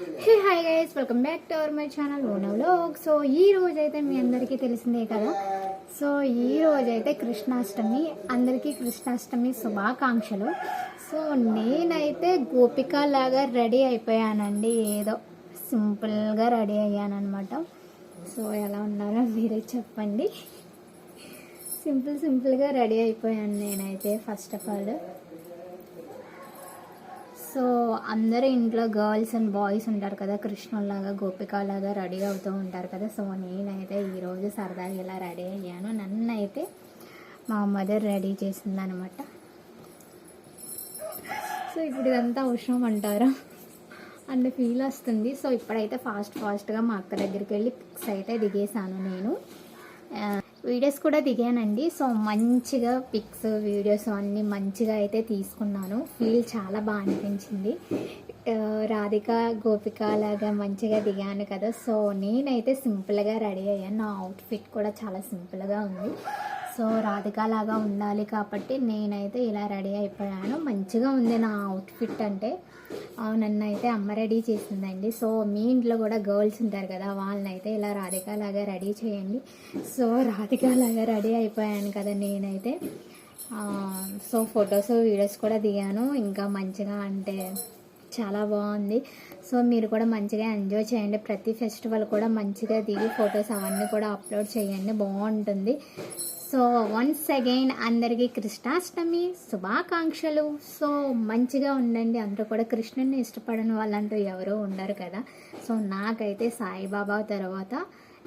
Hey hi guys welcome back to our my channel ఓనవ్లోక్ so ఈ రోజైతే మీ అందరికీ తెలిసిందే కదా? సో ఈ రోజైతే కృష్ణాష్టమి అందరికీ కృష్ణాష్టమి శుభాకాంక్షలు. సో నేనైతే గోపిక లాగా రెడీ అయిపోయానండి. ఏదో సింపుల్గా రెడీ అయ్యానమాట సో ఎలా ఉన్నారో మీరే చెప్పండి. సింపుల్ సింపుల్గా రెడీ అయిపోయాను నేనైతే ఫస్ట్ ఆఫ్ ఆల్ సో అందరూ ఇంట్లో గర్ల్స్ అండ్ బాయ్స్ ఉంటారు కదా కృష్ణులాగా గోపికలాగా రెడీ అవుతూ ఉంటారు కదా. సో నేనైతే ఈరోజు సరదాగా ఇలా రెడీ అయ్యాను. నన్ను అయితే మా మదర్ రెడీ చేసిందనమాట సో ఇప్పుడు ఇదంతా అవసరం అంటారా? అండ్ ఫీల్ వస్తుంది. సో ఇప్పుడైతే ఫాస్ట్ ఫాస్ట్గా మా అక్క దగ్గరికి వెళ్ళి పిక్స్ అయితే దిగేసాను నేను. వీడియోస్ కూడా దిగానండి. సో మంచిగా పిక్స్ వీడియోస్ అన్నీ మంచిగా అయితే తీసుకున్నాను. ఫీల్ చాలా బాగా అనిపించింది. రాధిక గోపిక లాగా మంచిగా దిగాను కదా. సో నేనైతే సింపుల్గా రెడీ అయ్యాను. నా అవుట్ఫిట్ కూడా చాలా సింపుల్గా ఉంది. సో రాధిక లాగా ఉండాలి కాబట్టి నేనైతే ఇలా రెడీ అయిపోయాను. మంచిగా ఉంది నా అవుట్ఫిట్ అంటే. అవునన్న నన్ను అయితే అమ్మ రెడీ చేసిందండి. సో మీ ఇంట్లో కూడా గర్ల్స్ ఉంటారు కదా వాళ్ళని అయితే ఇలా రాధిక లాగా రెడీ చేయండి. సో రాధిక లాగా రెడీ అయిపోయాను కదా నేనైతే. సో ఫొటోస్ వీడియోస్ కూడా దిగాను. ఇంకా మంచిగా అంటే చాలా బాగుంది. సో మీరు కూడా మంచిగా ఎంజాయ్ చేయండి. ప్రతి ఫెస్టివల్ కూడా మంచిగా దిగి ఫొటోస్ అవన్నీ కూడా అప్లోడ్ చేయండి. బాగుంటుంది. సో వన్స్ అగైన్ అందరికీ కృష్ణాష్టమి శుభాకాంక్షలు. సో మంచిగా ఉండండి. అందరూ కూడా కృష్ణుని ఇష్టపడని వాళ్ళంటూ ఎవరూ ఉండరు కదా. సో నాకైతే సాయిబాబా తర్వాత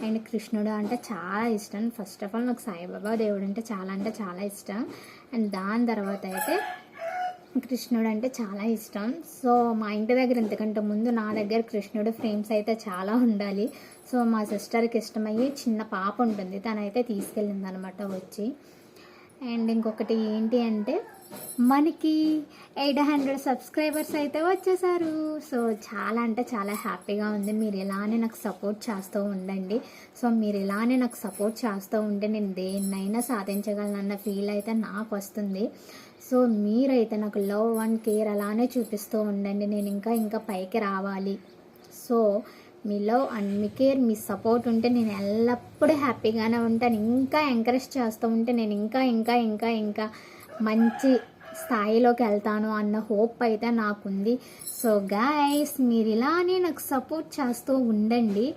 అండ్ కృష్ణుడు అంటే చాలా ఇష్టం. ఫస్ట్ ఆఫ్ ఆల్ నాకు సాయిబాబా దేవుడు అంటే చాలా అంటే చాలా ఇష్టం. అండ్ దాని తర్వాత అయితే కృష్ణుడు అంటే చాలా ఇష్టం. సో మా ఇంటి దగ్గర ఇంతకంటే ముందు నా దగ్గర కృష్ణుడు ఫ్రేమ్స్ అయితే చాలా ఉండాలి. సో మా సిస్టర్కి ఇష్టమయ్యి చిన్న పాప ఉంటుంది. తనైతే తీసుకెళ్ళింది అనమాట వచ్చి. అండ్ ఇంకొకటి ఏంటి అంటే మనకి ఎయిట్ హండ్రెడ్ సబ్స్క్రైబర్స్ అయితే వచ్చేసారు. సో చాలా అంటే చాలా హ్యాపీగా ఉంది. మీరు ఇలానే నాకు సపోర్ట్ చేస్తూ ఉండండి. సో మీరు ఇలానే నాకు సపోర్ట్ చేస్తూ ఉంటే నేను దేన్నైనా సాధించగలనన్న ఫీల్ అయితే నాకు వస్తుంది. సో మీరైతే నాకు లవ్ అండ్ కేర్ అలానే చూపిస్తూ ఉండండి. నేను ఇంకా ఇంకా పైకి రావాలి. సో మీ లవ్ అండ్ మీ కేర్ మీ సపోర్ట్ ఉంటే నేను ఎల్లప్పుడూ హ్యాపీగానే ఉంటాను. ఇంకా ఎంకరేజ్ చేస్తూ ఉంటే నేను ఇంకా ఇంకా ఇంకా ఇంకా మంచి స్థాయిలోకి వెళ్తాను అన్న హోప్ అయితే నాకుంది. సో గాయస్ మీరు ఇలానే నాకు సపోర్ట్ చేస్తూ ఉండండి.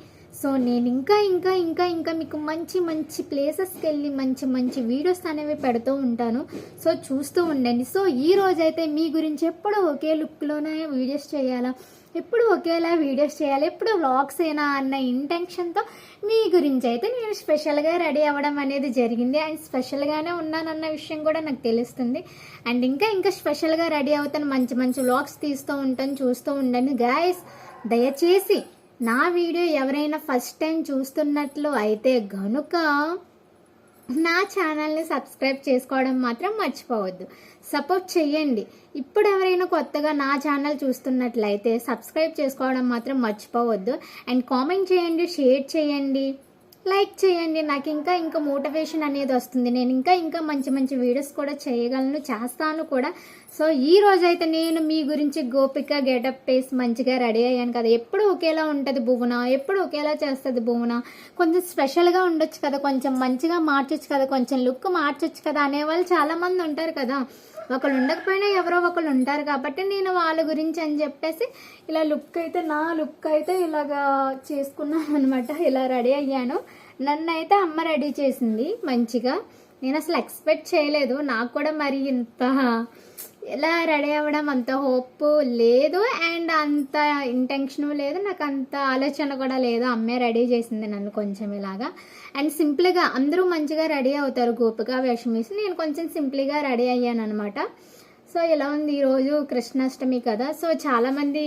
సో నేను ఇంకా ఇంకా ఇంకా ఇంకా మీకు మంచి మంచి ప్లేసెస్కి వెళ్ళి మంచి మంచి వీడియోస్ అనేవి పెడుతూ ఉంటాను. సో చూస్తూ ఉండండి. సో ఈ రోజైతే మీ గురించి ఎప్పుడూ ఒకే లుక్లోనే వీడియోస్ చేయాలా? ఎప్పుడు ఒకేలా వీడియోస్ చేయాలి? ఎప్పుడు వ్లాగ్స్ అయినా అన్న ఇంటెన్షన్తో మీ గురించి అయితే నేను స్పెషల్గా రెడీ అవ్వడం అనేది జరిగింది. అండ్ స్పెషల్గానే ఉన్నానన్న విషయం కూడా నాకు తెలుస్తుంది. అండ్ ఇంకా ఇంకా స్పెషల్గా రెడీ అవుతాను. మంచి మంచి వ్లాగ్స్ తీస్తూ ఉంటాను చూస్తూ ఉండండి. గాయస్ దయచేసి నా వీడియో ఎవరైనా ఫస్ట్ టైం చూస్తున్నట్లు అయితే గనుక నా ఛానల్ని సబ్స్క్రైబ్ చేసుకోవడం మాత్రం మర్చిపోవద్దు. సపోర్ట్ చేయండి ఇప్పుడు ఎవరైనా కొత్తగా నా ఛానల్ చూస్తున్నట్లయితే సబ్స్క్రైబ్ చేసుకోవడం మాత్రం మర్చిపోవద్దు. అండ్ కామెంట్ చేయండి షేర్ చేయండి. లైక్ చేయండి. నాకు ఇంకా ఇంకా మోటివేషన్ అనేది వస్తుంది. నేను ఇంకా ఇంకా మంచి మంచి వీడియోస్ కూడా చేయగలను చేస్తాను కూడా. సో ఈ రోజైతే నేను మీ గురించి గోపిక గెటప్ పేస్ మంచిగా రెడీ అయ్యాను కదా. ఎప్పుడు ఒకేలా ఉంటుంది భువన? ఎప్పుడు ఒకేలా చేస్తుంది భువన? కొంచెం స్పెషల్గా ఉండొచ్చు కదా. కొంచెం మంచిగా మార్చొచ్చు కదా. కొంచెం లుక్ మార్చొచ్చు కదా అనేవాళ్ళు చాలామంది ఉంటారు కదా. ఒకళ్ళు ఉండకపోయినా ఎవరో ఒకళ్ళు ఉంటారు కాబట్టి నేను వాళ్ళ గురించి అని చెప్పేసి ఇలా లుక్ అయితే నా లుక్ అయితే ఇలాగా చేసుకున్నాను అనమాట ఇలా రెడీ అయ్యాను. నన్ను అయితే అమ్మ రెడీ చేసింది మంచిగా. నేను అసలు ఎక్స్పెక్ట్ చేయలేదు. నాకు కూడా మరి ఇంత ఎలా రెడీ అవ్వడం అంత హోప్ లేదు. అండ్ అంత ఇంటెన్షను లేదు. నాకు అంత ఆలోచన కూడా లేదు. అమ్మే రెడీ చేసింది నన్ను కొంచెం ఇలాగా. అండ్ సింపుల్గా అందరూ మంచిగా రెడీ అవుతారు. గోపిక వేషం వేసి నేను కొంచెం సింపుల్గా రెడీ అయ్యాను అనమాట సో ఇలా ఉంది ఈరోజు కృష్ణాష్టమి కదా. సో చాలామంది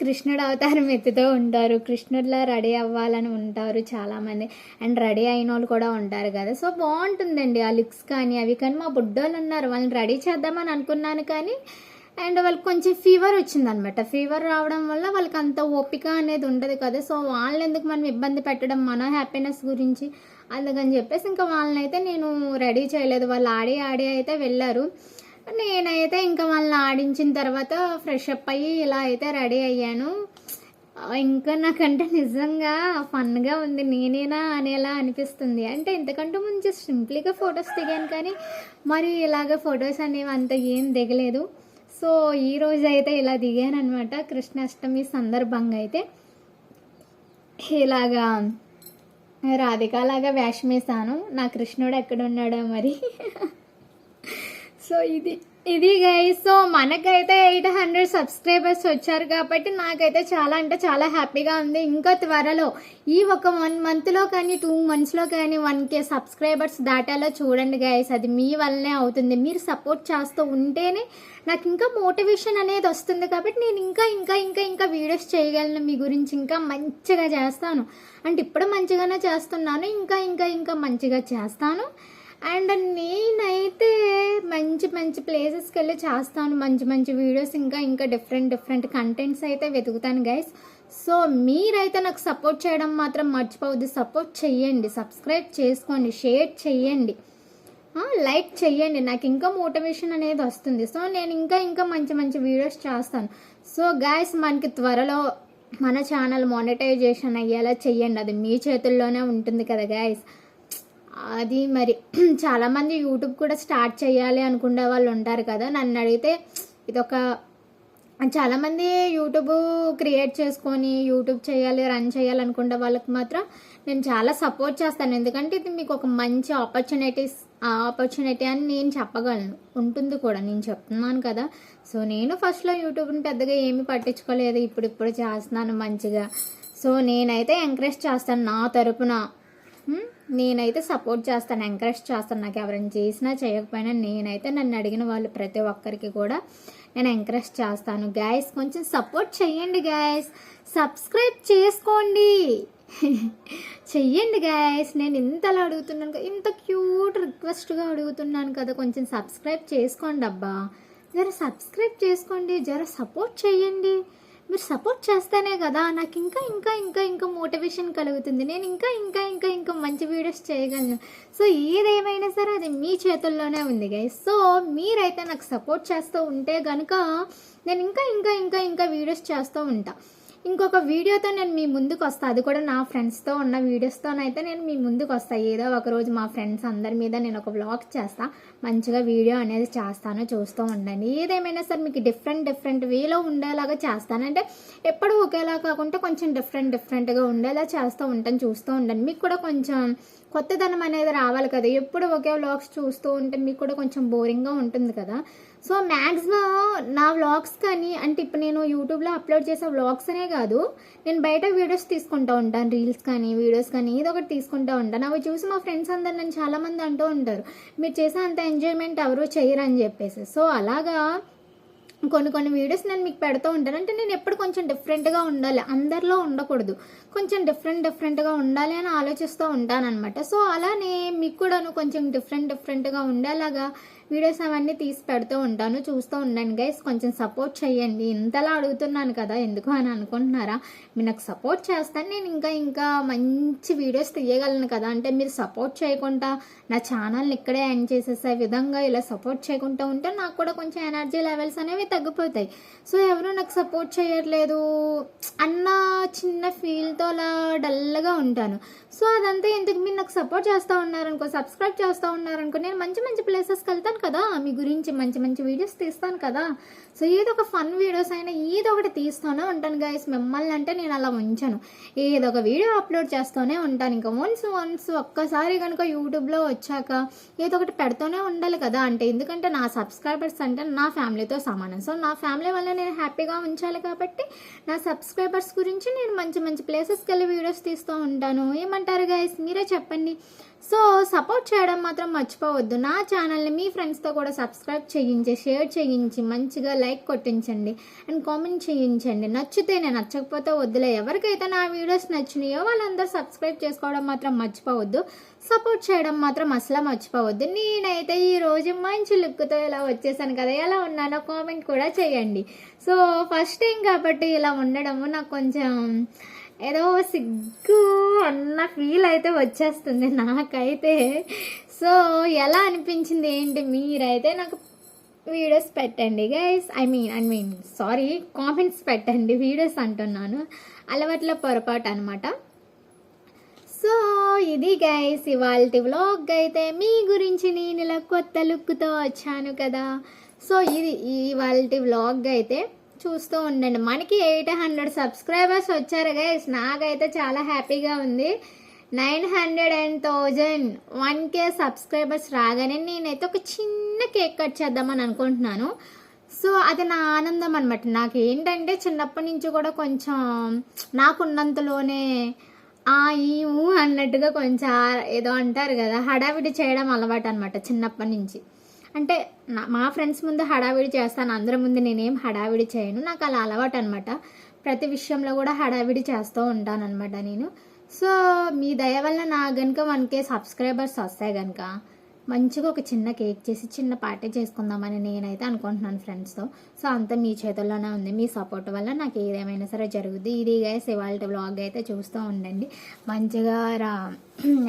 కృష్ణుడు అవతారం ఎత్తుతూ ఉంటారు. కృష్ణుడిలా రెడీ అవ్వాలని ఉంటారు చాలామంది. అండ్ రెడీ అయిన వాళ్ళు కూడా ఉంటారు కదా. సో బాగుంటుందండి ఆ లుక్స్ కానీ అవి కానీ. మా బుడ్డోళ్ళు ఉన్నారు. వాళ్ళని రెడీ చేద్దామని అనుకున్నాను కానీ అండ్ వాళ్ళకి కొంచెం ఫీవర్ వచ్చిందనమాట. ఫీవర్ రావడం వల్ల వాళ్ళకి అంత ఓపిక అనేది ఉండదు కదా. సో వాళ్ళని ఎందుకు మనం ఇబ్బంది పెట్టడం? మన హ్యాపీనెస్ గురించి అందుకని చెప్పేసి ఇంకా వాళ్ళని అయితే నేను రెడీ చేయలేదు. వాళ్ళు ఆడి ఆడి అయితే వెళ్ళారు. నేనైతే ఇంకా వాళ్ళని ఆడించిన తర్వాత ఫ్రెష్ అప్ అయ్యి ఇలా అయితే రెడీ అయ్యాను. ఇంకా నాకంటే నిజంగా ఫన్గా ఉంది. నేనేనా అనేలా అనిపిస్తుంది. అంటే ఇంతకంటే ముందు జస్ట్ సింప్లీగా ఫొటోస్ దిగాను కానీ మరి ఇలాగ ఫొటోస్ అనేవి అంత ఏం దిగలేదు. సో ఈ రోజు అయితే ఇలా దిగాను అనమాట కృష్ణాష్టమి సందర్భంగా అయితే ఇలాగా రాధికలాగా వేషం వేసాను నా కృష్ణుడు ఎక్కడ ఉన్నాడో మరి. సో ఇది ఇది గైస్ సో మనకైతే ఎయిట్ హండ్రెడ్ సబ్స్క్రైబర్స్ వచ్చారు కాబట్టి నాకైతే చాలా అంటే చాలా హ్యాపీగా ఉంది. ఇంకా త్వరలో ఈ ఒక వన్ మంత్లో కానీ టూ మంత్స్లో కానీ వన్ కే సబ్స్క్రైబర్స్ దాటాలో చూడండి గైస్ అది మీ వల్లనే అవుతుంది. మీరు సపోర్ట్ చేస్తూ ఉంటేనే నాకు ఇంకా మోటివేషన్ అనేది వస్తుంది కాబట్టి నేను ఇంకా ఇంకా ఇంకా ఇంకా వీడియోస్ చేయగలను. మీ గురించి ఇంకా మంచిగా చేస్తాను. అంటే ఇప్పుడు మంచిగానే చేస్తున్నాను ఇంకా ఇంకా ఇంకా మంచిగా చేస్తాను. అండ్ నేనైతే మంచి మంచి ప్లేసెస్కి వెళ్ళి చేస్తాను. మంచి మంచి వీడియోస్ ఇంకా ఇంకా డిఫరెంట్ డిఫరెంట్ కంటెంట్స్ అయితే వెతుకుతాను గైస్ సో మీరైతే నాకు సపోర్ట్ చేయడం మాత్రం మర్చిపోవద్దు. సపోర్ట్ చెయ్యండి. సబ్స్క్రైబ్ చేసుకోండి. షేర్ చెయ్యండి. లైక్ చెయ్యండి. నాకు ఇంకా మోటివేషన్ అనేది వస్తుంది. సో నేను ఇంకా ఇంకా మంచి మంచి వీడియోస్ చేస్తాను. సో గాయస్ మనకి త్వరలో మన ఛానల్ మానిటైజేషన్ అయ్యేలా చెయ్యండి. అది మీ చేతుల్లోనే ఉంటుంది కదా గాయస్ అది మరి చాలామంది యూట్యూబ్ కూడా స్టార్ట్ చేయాలి అనుకునే వాళ్ళు ఉంటారు కదా. నన్ను అడిగితే ఇదొక చాలామంది యూట్యూబ్ క్రియేట్ చేసుకొని యూట్యూబ్ చేయాలి రన్ చేయాలి అనుకునే వాళ్ళకి మాత్రం నేను చాలా సపోర్ట్ చేస్తాను. ఎందుకంటే ఇది మీకు ఒక మంచి ఆపర్చునిటీస్ ఆపర్చునిటీ అని నేను చెప్పగలను. ఉంటుంది కూడా. నేను చెప్తున్నాను కదా. సో నేను ఫస్ట్లో యూట్యూబ్ని పెద్దగా ఏమీ పట్టించుకోలేదు. ఇప్పుడు ఇప్పుడు చేస్తున్నాను మంచిగా. సో నేనైతే ఎంకరేజ్ చేస్తాను నా తరపున. నేనైతే సపోర్ట్ చేస్తాను ఎంకరేజ్ చేస్తాను. నాకు ఎవరైనా చేసినా చేయకపోయినా నేనైతే నన్ను అడిగిన వాళ్ళు ప్రతి ఒక్కరికి కూడా నేను ఎంకరేజ్ చేస్తాను. గ్యాస్ కొంచెం సపోర్ట్ చెయ్యండి గ్యాస్ సబ్స్క్రైబ్ చేసుకోండి. చెయ్యండి గాయస్ నేను ఇంతలా అడుగుతున్నాను ఇంత క్యూట్ రిక్వెస్ట్గా అడుగుతున్నాను కదా కొంచెం సబ్స్క్రైబ్ చేసుకోండి అబ్బా. జర సబ్స్క్రైబ్ చేసుకోండి జర సపోర్ట్ చేయండి మీరు సపోర్ట్ చేస్తేనే కదా నాకు ఇంకా ఇంకా ఇంకా ఇంకా మోటివేషన్ కలుగుతుంది. నేను ఇంకా ఇంకా ఇంకా ఇంకా మంచి వీడియోస్ చేయగలను. సో ఏదేమైనా సరే అది మీ చేతుల్లోనే ఉంది గైస్ సో మీరైతే నాకు సపోర్ట్ చేస్తూ ఉంటే కనుక నేను ఇంకా ఇంకా ఇంకా ఇంకా వీడియోస్ చేస్తూ ఉంటాను ఇంకొక వీడియోతో నేను మీ ముందుకు వస్తా. అది కూడా నా ఫ్రెండ్స్తో ఉన్న వీడియోస్తోనైతే నేను మీ ముందుకు వస్తా. ఏదో ఒక రోజు మా ఫ్రెండ్స్ అందరి మీద నేను ఒక వ్లాగ్ చేస్తా. మంచిగా వీడియో అనేది చేస్తాను చూస్తూ ఉండండి. ఏదేమైనా సరే మీకు డిఫరెంట్ డిఫరెంట్ వేలో ఉండేలాగా చేస్తాను. అంటే ఎప్పుడు ఒకేలా కాకుండా కొంచెం డిఫరెంట్ డిఫరెంట్గా ఉండేలా చేస్తూ ఉంటాను చూస్తూ ఉండండి. మీకు కూడా కొంచెం కొత్తదనం అనేది రావాలి కదా. ఎప్పుడు ఒకే వ్లాగ్స్ చూస్తూ ఉంటే మీకు కూడా కొంచెం బోరింగ్గా ఉంటుంది కదా. సో మ్యాక్సిమం నా వ్లాగ్స్ కానీ అంటే ఇప్పుడు నేను యూట్యూబ్లో అప్లోడ్ చేసే వ్లాగ్స్ అనే కాదు. నేను బయట వీడియోస్ తీసుకుంటూ ఉంటాను రీల్స్ కానీ వీడియోస్ కానీ ఇది ఒకటి తీసుకుంటూ ఉంటాను. అవి చూసి మా ఫ్రెండ్స్ అందరు నన్ను చాలామంది అంటూ ఉంటారు. మీరు చేసే అంత ఎంజాయ్మెంట్ ఎవరు చేయరు అని చెప్పేసి. సో అలాగా కొన్ని కొన్ని వీడియోస్ నేను మీకు పెడుతూ ఉంటాను. అంటే నేను ఎప్పుడు కొంచెం డిఫరెంట్గా ఉండాలి. అందరిలో ఉండకూడదు. కొంచెం డిఫరెంట్ డిఫరెంట్గా ఉండాలి అని ఆలోచిస్తూ ఉంటాను అనమాట సో అలానే మీకు కూడాను కొంచెం డిఫరెంట్ డిఫరెంట్గా ఉండేలాగా వీడియోస్ అవన్నీ తీసి పెడుతూ ఉంటాను చూస్తూ ఉండండి గైస్ కొంచెం సపోర్ట్ చేయండి ఇంతలా అడుగుతున్నాను కదా ఎందుకు అని అనుకుంటున్నారా? మీరు నాకు సపోర్ట్ చేస్తాను నేను ఇంకా ఇంకా మంచి వీడియోస్ తీయగలను కదా. అంటే మీరు సపోర్ట్ చేయకుండా నా ఛానల్ని ఇక్కడే ఎండ్ చేసేసే విధంగా ఇలా సపోర్ట్ చేయకుండా ఉంటే నాకు కూడా కొంచెం ఎనర్జీ లెవెల్స్ అనేవి తగ్గిపోతాయి. సో ఎవరు నాకు సపోర్ట్ చేయట్లేదు అన్న చిన్న ఫీల్తో అలా డల్గా ఉంటాను. సో అదంతా ఎందుకు? మీరు నాకు సపోర్ట్ చేస్తూ ఉన్నారనుకో సబ్స్క్రైబ్ చేస్తూ ఉన్నారనుకో నేను మంచి మంచి ప్లేసెస్కి వెళ్తాను కదా మీ గురించి మంచి మంచి వీడియోస్ తీస్తాను కదా. సో ఏదో ఒక ఫన్ వీడియోస్ అయినా ఏదో ఒకటి తీస్తూనే ఉంటాను గైస్ మిమ్మల్ని అంటే నేను అలా ఉంచాను. ఏదో ఒక వీడియో అప్లోడ్ చేస్తూనే ఉంటాను. ఇంకా వన్స్ వన్స్ ఒక్కసారి కనుక యూట్యూబ్లో వచ్చాక ఏదో ఒకటి పెడుతూనే ఉండాలి కదా. అంటే ఎందుకంటే నా సబ్స్క్రైబర్స్ అంటే నా ఫ్యామిలీతో సమానం. సో నా ఫ్యామిలీ వల్ల నేను హ్యాపీగా ఉంచాలి కాబట్టి నా సబ్స్క్రైబర్స్ గురించి నేను మంచి మంచి ప్లేసెస్కి వెళ్ళి వీడియోస్ తీస్తూ ఉంటాను. ఏమంటారు గైస్ మీరే చెప్పండి. సో సపోర్ట్ చేయడం మాత్రం మర్చిపోవద్దు. నా ఛానల్ని మీ ఫ్రెండ్స్తో కూడా సబ్స్క్రైబ్ చేయించి షేర్ చేయించి మంచిగా లైక్ కొట్టించండి. అండ్ కామెంట్ చేయించండి. నచ్చితేనే నచ్చకపోతే వద్దులే. ఎవరికైతే నా వీడియోస్ నచ్చినాయో వాళ్ళందరూ సబ్స్క్రైబ్ చేసుకోవడం మాత్రం మర్చిపోవద్దు. సపోర్ట్ చేయడం మాత్రం అసలు మర్చిపోవద్దు. నేనైతే ఈ రోజు మంచి లుక్తో ఇలా వచ్చేసాను కదా. ఎలా ఉన్నానో కామెంట్ కూడా చేయండి. సో ఫస్ట్ టైం కాబట్టి ఇలా ఉండడము నాకు కొంచెం ఏదో సిగ్గు అన్న ఫీల్ అయితే వచ్చేస్తుంది నాకైతే. సో ఎలా అనిపించింది ఏంటి? మీరైతే నాకు వీడియోస్ పెట్టండి guys I mean I mean sorry comments పెట్టండి వీడియోస్ అంటున్నాను. అలవాట్ల పొరపాటు అనమాట సో ఇది గైస్ ఇవాళ వ్లాగ్ అయితే మీ గురించి నేను ఇలా కొత్త లుక్తో వచ్చాను కదా. సో ఇది ఇవాళ వ్లాగ్ అయితే చూస్తూ ఉండండి. మనకి ఎయిట్ హండ్రెడ్ సబ్స్క్రైబర్స్ వచ్చారు గైస్ నాకైతే చాలా హ్యాపీగా ఉంది. Nine hundred and thousand one K subscribers రాగానే నేనైతే ఒక చిన్న కేక్ కట్ చేద్దామని అనుకుంటున్నాను. సో అది నా ఆనందం అనమాట నాకు ఏంటంటే చిన్నప్పటి నుంచి కూడా కొంచెం నాకున్నంతలోనే ఆ ఈ ఊ అన్నట్టుగా కొంచెం ఏదో అంటారు కదా హడావిడి చేయడం అలవాటు అనమాట చిన్నప్పటి నుంచి. అంటే మా ఫ్రెండ్స్ ముందు హడావిడి చేస్తాను అందరి ముందు నేనేం హడావిడి చేయను. నాకు అలా అలవాటు అనమాట ప్రతి విషయంలో కూడా హడావిడి చేస్తూ ఉంటాను అనమాట నేను. సో మీ దయ వల్ల నా కనుక వన్ కే సబ్స్క్రైబర్స్ వస్తాయి కనుక మంచిగా ఒక చిన్న కేక్ చేసి చిన్న పార్టీ చేసుకుందామని నేనైతే అనుకుంటున్నాను ఫ్రెండ్స్తో. సో అంతా మీ చేతుల్లోనే ఉంది. మీ సపోర్ట్ వల్ల నాకు ఏదేమైనా సరే జరుగుద్ది. ఇది గైస్ ఇవాళ బ్లాగ్ అయితే చూస్తూ ఉండండి. మంచిగా రా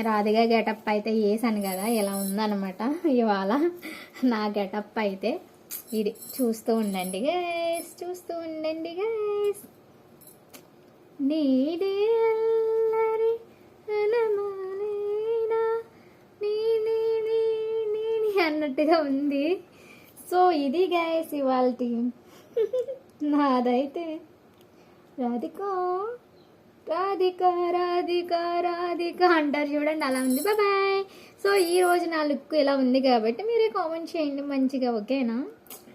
రాధిగా గెటప్ అయితే వేసాను కదా ఇలా ఉందన్నమాట. ఇవాళ నా గెటప్ అయితే ఇది చూస్తూ ఉండండి గైస్ చూస్తూ ఉండండి గైస్ నీడే అల్లరి అన్నట్టుగా ఉంది. సో ఇది గైస్ ఇవాళ నాదైతే రాధిక రాధిక రాధిక రాధిక అంటారు చూడండి అలా ఉంది. బాయ్ సో ఈ రోజు నా లుక్ ఇలా ఉంది కాబట్టి మీరే కామెంట్ చేయండి మంచిగా ఓకేనా?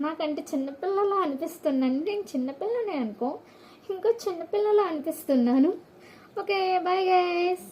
నాకంటే చిన్నపిల్లలా అనిపిస్తున్నాను నేను చిన్నపిల్లనే అనుకో ఇంకా చిన్నపిల్లలా అనిపిస్తున్నాను. Okay bye guys